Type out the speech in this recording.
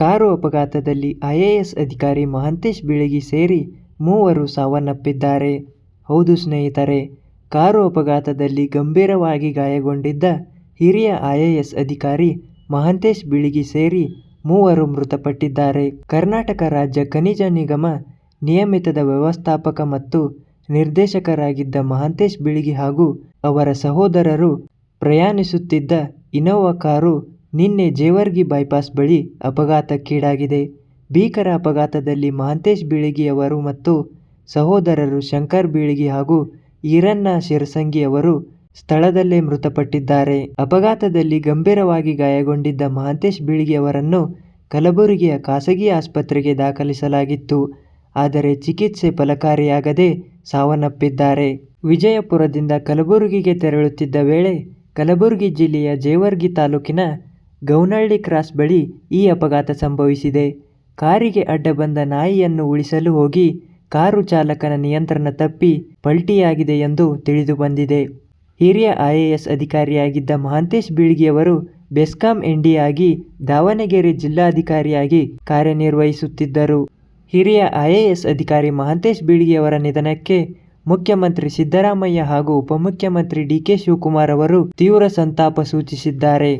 Car ಅಪಘಾತದಲ್ಲಿ IAS ಅಧಿಕಾರಿ ಮಹಂತೇಶ್ ಬೀಳಗಿ ಸೇರಿ ಮೂವರು ಸಾವನ್ನಪ್ಪಿದ್ದಾರೆ. ಹೌದು ಸ್ನೇಹಿತರೆ, ಕಾರು ಅಪಘಾತದಲ್ಲಿ ಗಂಭೀರವಾಗಿ ಗಾಯಗೊಂಡಿದ್ದ ಹಿರಿಯ ಐಎಎಸ್ ಅಧಿಕಾರಿ ಮಹಂತೇಶ್ ಬಿಳಿಗಿ ಸೇರಿ ಮೂವರು ಮೃತಪಟ್ಟಿದ್ದಾರೆ. ಕರ್ನಾಟಕ ರಾಜ್ಯ ಖನಿಜ ನಿಗಮ ನಿಯಮಿತದ ವ್ಯವಸ್ಥಾಪಕ ಮತ್ತು ನಿರ್ದೇಶಕರಾಗಿದ್ದ ಮಹಂತೇಶ್ ಬಿಳಿಗಿ ಹಾಗೂ ಅವರ ಸಹೋದರರು ಪ್ರಯಾಣಿಸುತ್ತಿದ್ದ ಇನೋವಾ ಕಾರು ನಿನ್ನೆ ಜೇವರ್ಗಿ ಬೈಪಾಸ್ ಬಳಿ ಅಪಘಾತಕ್ಕೀಡಾಗಿದೆ. ಭೀಕರ ಅಪಘಾತದಲ್ಲಿ ಮಹಾಂತೇಶ್ ಬೀಳಗಿ ಅವರು ಮತ್ತು ಸಹೋದರರು ಶಂಕರ್ ಬೀಳಗಿ ಹಾಗೂ ಈರಣ್ಣ ಶಿರಸಂಗಿ ಅವರು ಸ್ಥಳದಲ್ಲೇ ಮೃತಪಟ್ಟಿದ್ದಾರೆ. ಅಪಘಾತದಲ್ಲಿ ಗಂಭೀರವಾಗಿ ಗಾಯಗೊಂಡಿದ್ದ ಮಹಾಂತೇಶ್ ಬೀಳಗಿ ಅವರನ್ನು ಕಲಬುರಗಿಯ ಖಾಸಗಿ ಆಸ್ಪತ್ರೆಗೆ ದಾಖಲಿಸಲಾಗಿತ್ತು. ಆದರೆ ಚಿಕಿತ್ಸೆ ಫಲಕಾರಿಯಾಗದೆ ಸಾವನ್ನಪ್ಪಿದ್ದಾರೆ. ವಿಜಯಪುರದಿಂದ ಕಲಬುರಗಿಗೆ ತೆರಳುತ್ತಿದ್ದ ವೇಳೆ ಕಲಬುರಗಿ ಜಿಲ್ಲೆಯ ಜೇವರ್ಗಿ ತಾಲೂಕಿನ ಗೌನಳ್ಳಿ ಕ್ರಾಸ್ ಬಳಿ ಈ ಅಪಘಾತ ಸಂಭವಿಸಿದೆ. ಕಾರಿಗೆ ಅಡ್ಡ ಬಂದ ನಾಯಿಯನ್ನು ಉಳಿಸಲು ಹೋಗಿ ಕಾರು ಚಾಲಕನ ನಿಯಂತ್ರಣ ತಪ್ಪಿ ಪಲ್ಟಿಯಾಗಿದೆ ಎಂದು ತಿಳಿದುಬಂದಿದೆ. ಹಿರಿಯ ಐಎಎಸ್ ಅಧಿಕಾರಿಯಾಗಿದ್ದ ಮಹಾಂತೇಶ್ ಬೀಳ್ಗಿಯವರು ಬೆಸ್ಕಾಂ ಎಂಡಿ ಆಗಿ ದಾವಣಗೆರೆ ಜಿಲ್ಲಾಧಿಕಾರಿಯಾಗಿ ಕಾರ್ಯನಿರ್ವಹಿಸುತ್ತಿದ್ದರು. ಹಿರಿಯ ಐಎಎಸ್ ಅಧಿಕಾರಿ ಮಹಾಂತೇಶ್ ಬೀಳ್ಗಿಯವರ ನಿಧನಕ್ಕೆ ಮುಖ್ಯಮಂತ್ರಿ ಸಿದ್ದರಾಮಯ್ಯ ಹಾಗೂ ಉಪಮುಖ್ಯಮಂತ್ರಿ ಡಿ. ಕೆ. ಶಿವಕುಮಾರ್ ಅವರು ತೀವ್ರ ಸಂತಾಪ ಸೂಚಿಸಿದ್ದಾರೆ.